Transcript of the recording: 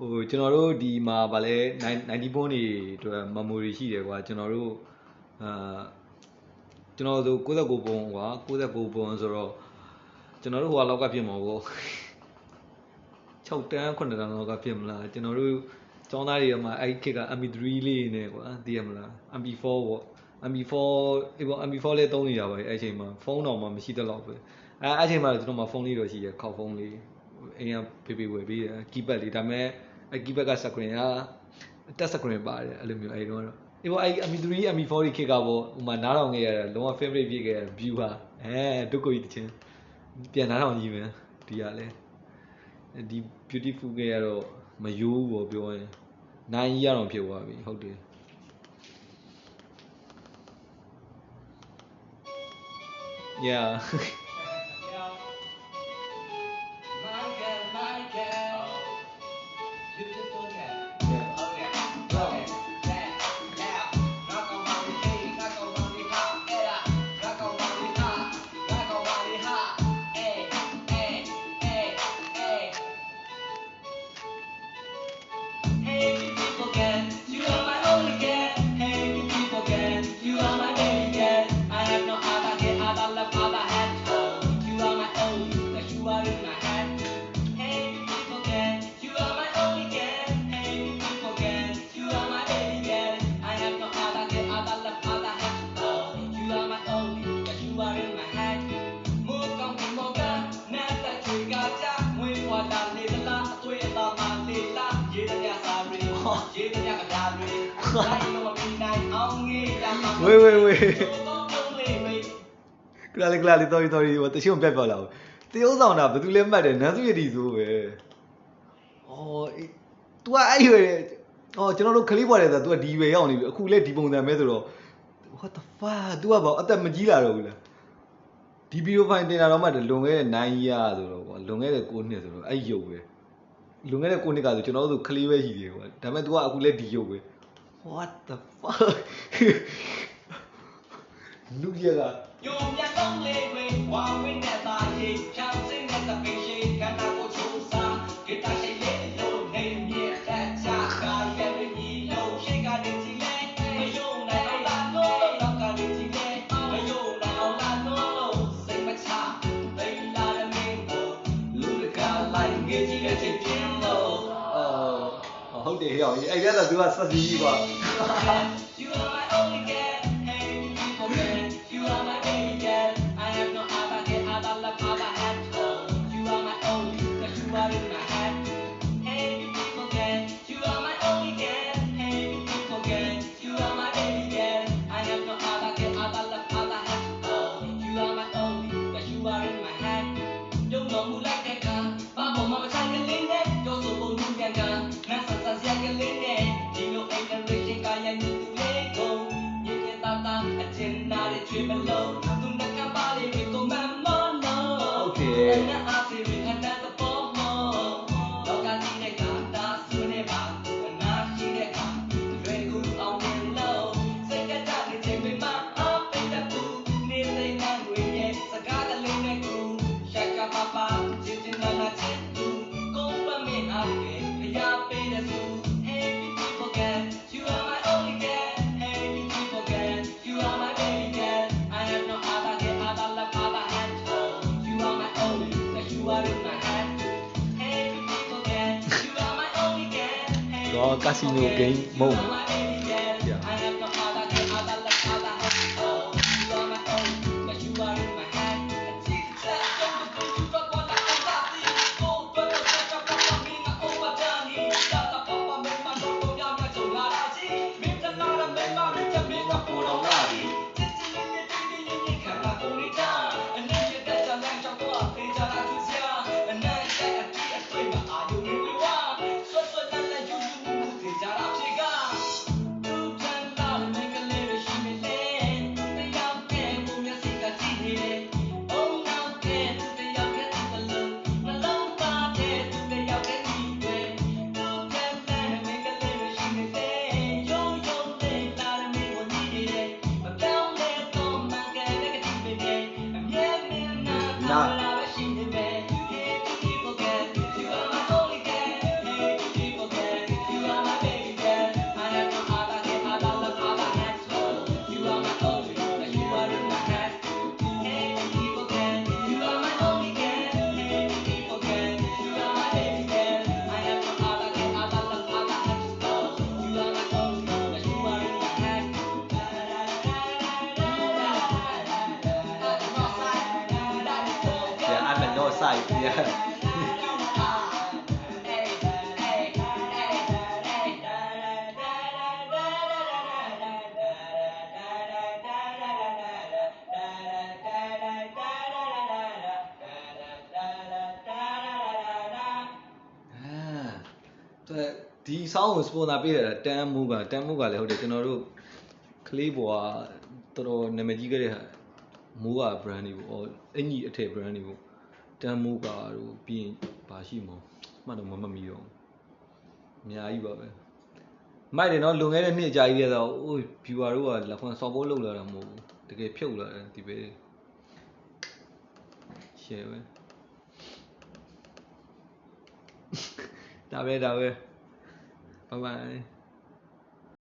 ဟိုကျွန်တော်တို့ဒီမှာဗာလဲ90ဘွန်းတွေအတွက် memory ရှိတယ်ကွာကျွန်တော်တို့အာကျွန်တော်တို့69ဘွန်းကွာ69ဘွန်းဆိုတော့ကျွန်တော်တို့ဟိုလောက်ကဖြစ်မှာပေါ့6တန်း9တန်းလောက်ကဖြစ်မလားကျွန်တော်တို့ကျောင်းသားတွေကမှအဲ့ခေတ်က MP3 လေးနဲ့ကွာသိရမလား MP4 ပေါ့ MP4 အေးပေါ့ MP4 လေးသုံးနေတာပါအဲ့အချိန်မှာဖုန်းတော့မှမရှိတော့လောက်ပဲအဲ့အဲ့အချိန်မှာကျွန်တော်မှဖုန်းလေးတော့ရှိရခောက်ဖုန်းလေးအိမ်ကဖေဖေဝယ်ပေးတယ် keypad လေးဒါပေမဲ့ အဲ့ keypad က screen က touch screen ပါတယ်အဲ့လိုမျိုးအဲ့တော့အေးပေါ့အဲ့ MP3 MP4 တွေခေတ်ကပေါ့ဟိုမှာနားထောင်ခဲ့ရတာလုံးဝ favorite ဖြစ်ခဲ့တဲ့ view ဟာအဲဒုက္ခကြီးတချင်းပြန်နားထောင်ကြည့်မယ်ဒီကလည်းဒီ beautiful ကရတော့မယိုးဘောပြောရင်နိုင်ရအောင်ဖြစ်သွားပြီဟုတ်တယ် Yeah. တဲ့ညစာရီရေးတဲ့ညကလာရီနိုင်လို့မပြီးနိုင်အောင်ငေးရမှာ ဝေးဝေးဝေး လုံးလေးမေး ကလာလေးကလာလေးတော်ရီတော်ရီဟိုတချို့ပြတ်ပြတ်လာဘူးတရုပ်ဆောင်တာဘယ်သူလဲမှတ်တယ်နန်းစုရည်ဆိုပဲဩအေး तू ကအဲ့ရွယ်ဩကျွန်တော်တို့ခလေးပွားတယ်ဆို तू ကဒီရွယ်ရောက်နေပြီအခုလဲဒီပုံစံပဲဆိုတော့ what the fuck तू ကဘာအသက်မကြီးလာတော့ဘူးလားဒီဗီဒီယိုဖိုင်တင်တာတော့မှလွန်ခဲ့တဲ့9ရက်ဆိုတော့ကွာလွန်ခဲ့တဲ့9နှစ်ဆိုတော့အဲ့ရုပ်ပဲ လွန်ခဲ့တဲ့9နှစ်ကဆိုကျွန်တော်တို့ခလေးပဲရှိသေးတယ်ကွာဒါပေမဲ့ तू ကအခုလဲဒီရုပ်ပဲ what the fuck လူရကညုံမြတ်လုံးလေးတွေဝါဝင်းနဲ့သားရေးဖြောင်းစင်းနဲ့သပင်းရှိ ဟုတ်တယ်ဟဲ့အောင်အဲ့ဒါက तू ကဆက်စီးကွာ တာအကျဉ်းနာတဲ့ချွေမလုံးသူနှကပါလေးကိုမမနောနာအားစီရခဏတဲ့ပေါ်မောလောကကြီးတဲ့ကတာဆွနေပါအနာရှိတဲ့ကရွယ်ကူအောင်မြင်လို့စိတ်ကကြတဲ့ချိန်မှာအပိတ်တဲ့ဘူးနေသိမ်းမှငွေရဲ့စကားကလေးနဲ့ကူ Shaka papa, chinchin na na chintu, kompa me aake, ya pe na su. Hey beautiful girl, you are my no, casi no game moment. not side yeah အာတဲ့ဒီ sound ကို sponsor ပေးရတာတန်မူကတန်မူကလည်းဟုတ်တယ်ကျွန်တော်တို့ကလေးဘွားတော်တော်နာမည်ကြီးခဲ့တဲ့ဟာမူက brand တွေပေါ့အင်ကြီးအထည် brand တွေပေါ့ တန်မူကတို့ပြီးရင်ဘာရှိမလဲမှတ်တော့မမှတ်မိတော့ဘူးအများကြီးပါပဲမိုက်တယ်နော်လွန်ခဲ့တဲ့နှစ်အကြာကြီးတည်းဆိုအိုး viewer တို့ကလက်ဖွင့်စော်ပိုးလောက်လာတာမဟုတ်ဘူးတကယ်ဖြုတ်လာတယ်ဒီပဲ share ပဲဒါပဲဒါပဲ bye bye